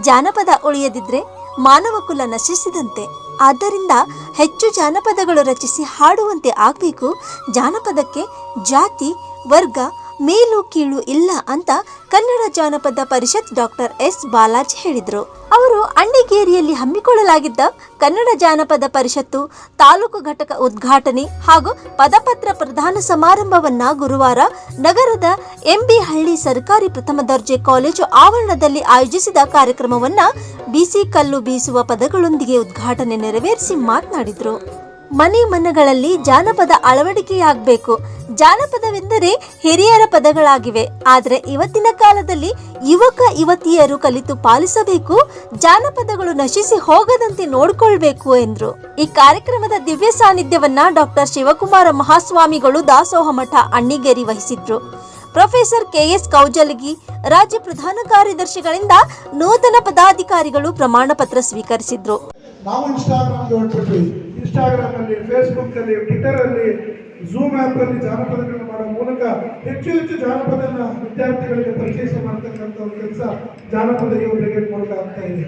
ಜಾನಪದ ಉಳಿಯದಿದ್ರೆ ಮಾನವ ಕುಲ ನಶಿಸಿದಂತೆ. ಆದ್ದರಿಂದ ಹೆಚ್ಚು ಜಾನಪದಗಳು ರಚಿಸಿ ಹಾಡುವಂತೆ ಆಗಬೇಕು. ಜಾನಪದಕ್ಕೆ ಜಾತಿ ವರ್ಗ ಮೇಲು ಕೀಳು ಇಲ್ಲ ಅಂತ ಕನ್ನಡ ಜಾನಪದ ಪರಿಷತ್ ಡಾಕ್ಟರ್ ಎಸ್ ಬಾಲಾಜ್ ಹೇಳಿದರು. ಅವರು ಅಣ್ಣಿಗೇರಿಯಲ್ಲಿ ಹಮ್ಮಿಕೊಳ್ಳಲಾಗಿದ್ದ ಕನ್ನಡ ಜಾನಪದ ಪರಿಷತ್ತು, ತಾಲೂಕು ಘಟಕ ಉದ್ಘಾಟನೆ ಹಾಗೂ ಪದಪತ್ರ ಪ್ರದಾನ ಸಮಾರಂಭವನ್ನ ಗುರುವಾರ ನಗರದ ಎಂಬಿ ಹಳ್ಳಿ ಸರ್ಕಾರಿ ಪ್ರಥಮ ದರ್ಜೆ ಕಾಲೇಜು ಆವರಣದಲ್ಲಿ ಆಯೋಜಿಸಿದ ಕಾರ್ಯಕ್ರಮವನ್ನ ಬಿಸಿ ಕಲ್ಲು ಬೀಸುವ ಪದಗಳೊಂದಿಗೆ ಉದ್ಘಾಟನೆ ನೆರವೇರಿಸಿ ಮಾತನಾಡಿದರು. ಮನೆ ಮನಗಳಲ್ಲಿ ಜಾನಪದ ಅಳವಡಿಕೆಯಾಗಬೇಕು. ಜಾನಪದವೆಂದರೆ ಹಿರಿಯರ ಪದಗಳಾಗಿವೆ. ಆದರೆ ಇವತ್ತಿನ ಕಾಲದಲ್ಲಿ ಯುವಕ, ಯುವತಿಯರು ಕಲಿತು ಪಾಲಿಸಬೇಕು, ಜಾನಪದಗಳು ನಶಿಸಿ ಹೋಗದಂತೆ ನೋಡಿಕೊಳ್ಬೇಕು ಎಂದರು. ಈ ಕಾರ್ಯಕ್ರಮದ ದಿವ್ಯ ಸಾನ್ನಿಧ್ಯವನ್ನ ಡಾಕ್ಟರ್ ಶಿವಕುಮಾರ ಮಹಾಸ್ವಾಮಿಗಳು ದಾಸೋಹ ಮಠ ಅಣ್ಣಿಗೇರಿ ವಹಿಸಿದ್ರು. ಪ್ರೊಫೆಸರ್ ಕೆಎಸ್ ಕೌಜಲಗಿ, ರಾಜ್ಯ ಪ್ರಧಾನ ಕಾರ್ಯದರ್ಶಿಗಳಿಂದ ನೂತನ ಪದಾಧಿಕಾರಿಗಳು ಪ್ರಮಾಣ ಪತ್ರ ಸ್ವೀಕರಿಸಿದ್ರು. ನಾವು ಇನ್ಸ್ಟಾಗ್ರಾಮ್ ಇನ್ಸ್ಟಾಗ್ರಾಮ್ ಅಲ್ಲಿ ಫೇಸ್ಬುಕ್ ಅಲ್ಲಿ ಟ್ವಿಟರ್ ಅಲ್ಲಿ ಝೂಮ್ ಆ್ಯಪ್ ಅಲ್ಲಿ ಜಾನಪದಗಳನ್ನ ಮಾಡೋ ಮೂಲಕ ಹೆಚ್ಚು ಹೆಚ್ಚು ಜಾನಪದನ ವಿದ್ಯಾರ್ಥಿಗಳಿಗೆ ಪರಿಚಯ ಮಾಡ್ತಕ್ಕಂಥ ಒಂದು ಕೆಲಸ ಜಾನಪದ ಬ್ರಿಗೇಡ್ ಮೂಲಕ ಆಗ್ತಾ ಇದೆ.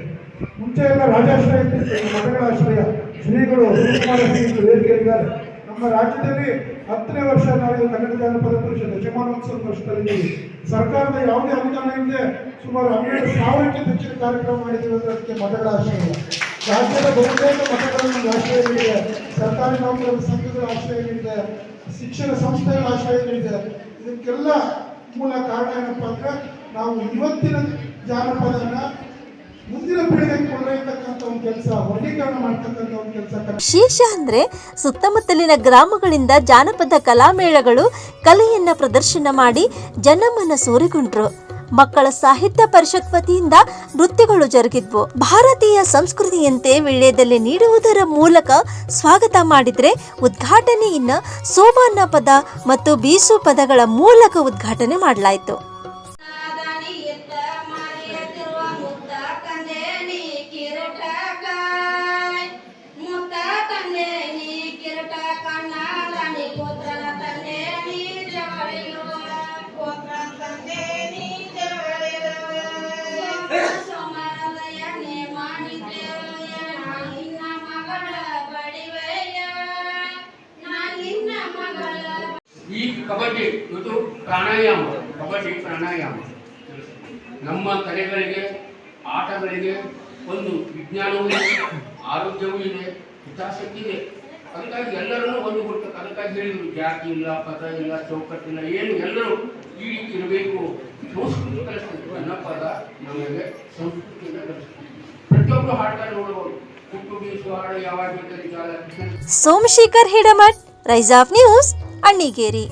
ಮುಂಚೆ ಎಲ್ಲ ರಾಜಾಶ್ರಯ ಮಠಗಳ ಆಶ್ರಯ ಶ್ರೀಗಳು ಶಿವಕುಮಾರ ನಮ್ಮ ರಾಜ್ಯದಲ್ಲಿ ಹತ್ತನೇ ವರ್ಷ ನಡೆಯುವ ಕನ್ನಡ ಜಾನಪದ ಪರಿಷತ್, ಯಜಮಾನೋತ್ಸವ ವರ್ಷದಲ್ಲಿ ಸರ್ಕಾರದ ಯಾವುದೇ ಅನುದಾನ ಇಲ್ಲದೆ ಸುಮಾರು ಹನ್ನೆರಡು ಸಾವಿರಕ್ಕಿಂತ ಹೆಚ್ಚಿನ ಕಾರ್ಯಕ್ರಮ ಅದಕ್ಕೆ ಮಠಗಳ ಆಶ್ರಯ ರಾಜ್ಯದ ಬಹುತೇಕ ಮಠಗಳನ್ನು ಸರ್ಕಾರಿ ನೌಕರರ, ಸಂಘಗಳ ಆಶ್ರಯ ನೀಡಿದೆ, ಶಿಕ್ಷಣ ಸಂಸ್ಥೆಗಳ ಆಶ್ರಯ ನೀಡಿದೆ. ಇದಕ್ಕೆಲ್ಲ ಮೂಲ ಕಾರಣ ಏನಪ್ಪ ಅಂದ್ರೆ, ನಾವು ಇವತ್ತಿನ ಜಾನಪದನ ಮುಂದಿನ ಒಂದು ಕೆಲಸ ಒಂದು ಕೆಲಸ ವಿಶೇಷ ಅಂದ್ರೆ ಸುತ್ತಮುತ್ತಲಿನ ಗ್ರಾಮಗಳಿಂದ ಜಾನಪದ ಕಲಾಮೇಳಗಳು ಕಲೆಯನ್ನ ಪ್ರದರ್ಶನ ಮಾಡಿ ಜನಮನ ಸೂರೆಗೊಂಡ್ರು. ಮಕ್ಕಳ ಸಾಹಿತ್ಯ ಪರಿಷತ್ ವತಿಯಿಂದ ನೃತ್ಯಗಳು ಜರುಗಿದ್ವು. ಭಾರತೀಯ ಸಂಸ್ಕೃತಿಯಂತೆ ವಿಳ್ಯದಲ್ಲಿ ನೀಡುವುದರ ಮೂಲಕ ಸ್ವಾಗತ ಮಾಡಿದ್ರೆ ಉದ್ಘಾಟನೆಯನ್ನ ಸೋಮಾನ ಪದ ಮತ್ತು ಬೀಸು ಪದಗಳ ಮೂಲಕ ಉದ್ಘಾಟನೆ ಮಾಡಲಾಯಿತು. ಈ ಕಬಡ್ಡಿ ಮತ್ತು ಪ್ರಾಣಾಯಾಮ, ಕಬಡ್ಡಿ ಪ್ರಾಣಾಯಾಮ. ನಮ್ಮ ತಲೆಗಳಿಗೆ, ಆಟಗಳಿಗೆ ಒಂದು ವಿಜ್ಞಾನವೂ ಇದೆ, ಆರೋಗ್ಯವೂ ಇದೆ, ಹಿತಾಸಕ್ತಿ ಇದೆ. ಅದಕ್ಕಾಗಿ ಎಲ್ಲರನ್ನೂ ಒಂದು ಕೊಟ್ಟು ಅದಕ್ಕಾಗಿ ಹೇಳಿದ್ರು, ಜಾತಿ ಇಲ್ಲ, ಪದ ಇಲ್ಲ ಚೌಕಟ್ಟಿಲ್ಲ ಏನು ಎಲ್ಲರೂ ಈ ರೀತಿ ಇರಬೇಕು. ಸಂಸ್ಕೃತಿ ಕಲಿಸ್ತಿದ್ರು ನನ್ನ ಪದ ನಮಗೆ ಸಂಸ್ಕೃತಿಯನ್ನು ಕಲಿಸ್ತೀವಿ ಪ್ರತಿಯೊಬ್ಬರು ಹಾಡ್ತಾರೆ ನೋಡ್ಬೋದು. ಹುಟ್ಟು ಬೀಸು ಹಾಡು ಯಾವಾಗ ಬೇಕಾದ್ರೆ Somashekhar Hidamath rise of news. Annigeri.